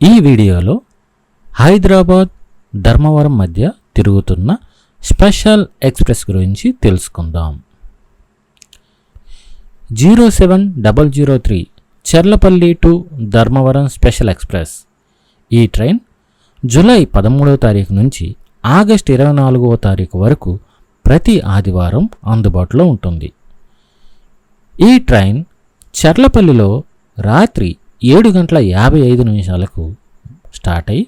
ఈ వీడియోలో హైదరాబాద్ ధర్మవరం మధ్య తిరుగుతున్న స్పెషల్ ఎక్స్ప్రెస్ గురించి తెలుసుకుందాం. Zero seven double zero three Cherlapalli to Dharmavaram special express. ఈ ట్రైన్ జూలై పదమూడవ తారీఖు నుంచి ఆగస్ట్ ఇరవై నాలుగవ తారీఖు వరకు ప్రతి ఆదివారం అందుబాటులో ఉంటుంది. ఈ ట్రైన్ చర్లపల్లిలో రాత్రి ఏడు గంటల యాభై ఐదు నిమిషాలకు స్టార్ట్ అయి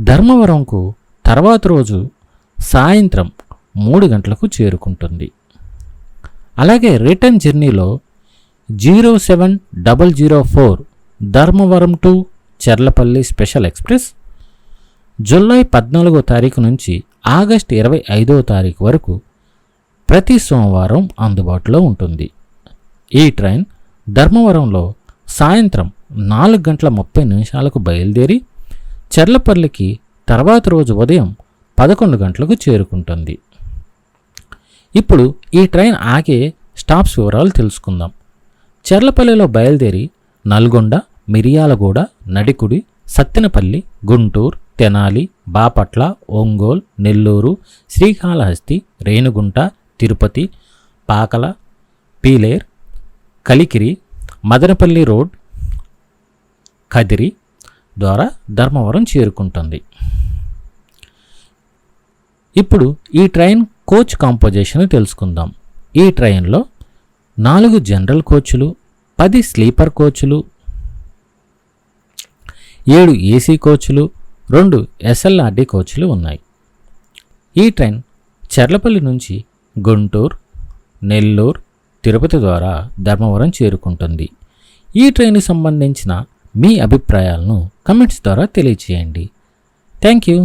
ధర్మవరంకు తర్వాత రోజు సాయంత్రం మూడు గంటలకు చేరుకుంటుంది. అలాగే రిటర్న్ జర్నీలో zero seven double zero four Dharmavaram to Cherlapalli special express July పద్నాలుగో తారీఖు నుంచి ఆగస్ట్ ఇరవై ఐదో తారీఖు వరకు ప్రతి సోమవారం అందుబాటులో ఉంటుంది. ఈ ట్రైన్ ధర్మవరంలో సాయంత్రం నాలుగు గంటల ముప్పై నిమిషాలకు బయలుదేరి చెర్లపల్లికి తర్వాత రోజు ఉదయం పదకొండు గంటలకు చేరుకుంటుంది. ఇప్పుడు ఈ ట్రైన్ ఆగే స్టాప్స్ వివరాలు తెలుసుకుందాం. చెర్లపల్లిలో బయలుదేరి నల్గొండ మిరియాలగూడ నడికుడి సత్తెనపల్లి గుంటూరు తెనాలి బాపట్ల ఒంగోల్ నెల్లూరు శ్రీకాళహస్తి రేణుగుంట తిరుపతి పాకల పీలేర్ కలికిరి మదనపల్లి రోడ్ కదిరి ద్వారా ధర్మవరం చేరుకుంటుంది. ఇప్పుడు ఈ ట్రైన్ కోచ్ కాంపోజిషన్ తెలుసుకుందాం. ఈ ట్రైన్లో నాలుగు జనరల్ కోచ్లు పది స్లీపర్ కోచ్లు ఏడు ఏసీ కోచ్లు రెండు ఎస్ఎల్ఆర్డి కోచ్లు ఉన్నాయి. ఈ ట్రైన్ చెర్లపల్లి నుంచి గుంటూరు నెల్లూరు తిరుపతి ద్వారా ధర్మవరం చేరుకుంటుంది. ఈ ట్రైన్కి సంబంధించిన మీ అభిప్రాయాలను కమెంట్స్ ద్వారా తెలియచేయండి థ్యాంక్ యూ.